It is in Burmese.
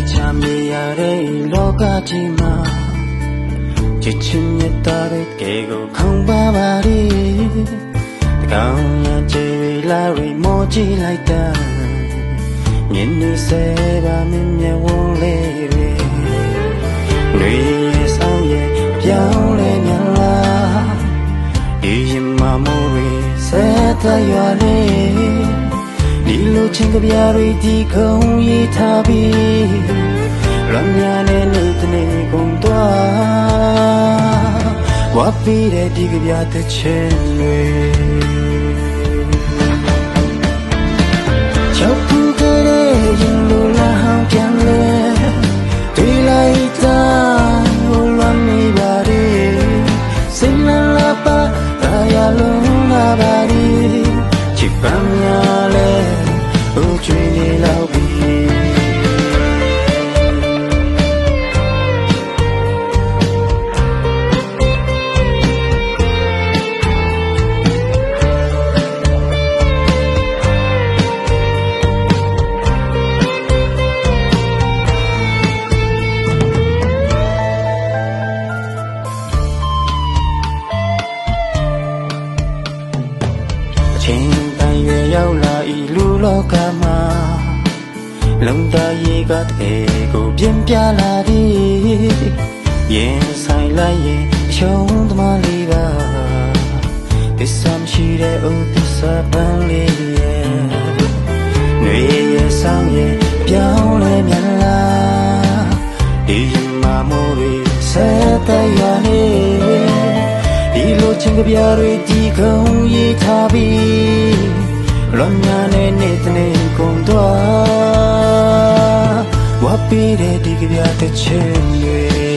ဒီချမ်းမြေရတဲ့လောကကြီးမှာချစ်ချင်းမြတ်တဲ့ကဲကိုခေါင်းပါပါရီတကောင်ရံချေလာရီမောကြည့်လိုက်တာမြင်နေစေပါမင်းမြဝန်းလေးတွေတွေရဲ့ဆောင်ရဲ့ပြောင်းလဲမြန်လာဒီရင်မမိုးရီဆက်တရွာလေး ဒီလိုချင်းကပြားတွေဒီခုံရေးထားပြီးလမ်းများနဲ့နေတနေကုန်သွားဝါပီးတဲ့ဒီကပြားတဲ့ချင်းတွေချောက်ပူကြတဲ့ရင်လိုလာဟောင်းပြန်လဲတွေးလိုက်တာဟိုလွမ်းနေပါလေစိတ်လန်းလာပါဒါရလုံးလာပါလေချစ်ပမ်းများလဲ 不娶你老 လုံသားရေကတဲ့ကိုပြင်းပြလာသည်ရင်ဆိုင်လိုက်ရင်အရှုံးသမားလေးပါသစ္စာမရှိတဲ့ဥသစ္စာပန်းလေးရဲ့ຫນွေရဲ့ဆောင်ရဲ့ပြောင်းလဲမြန်လာဒီမှာမိုးတွေဆက်တရနေဒီလိုချင်းကပြားတွေဒီခုံရေးထားပြီးလွန်များနဲ့နေတ ပီးတဲ့ဒီကပြားတဲ့ချင်းတွေ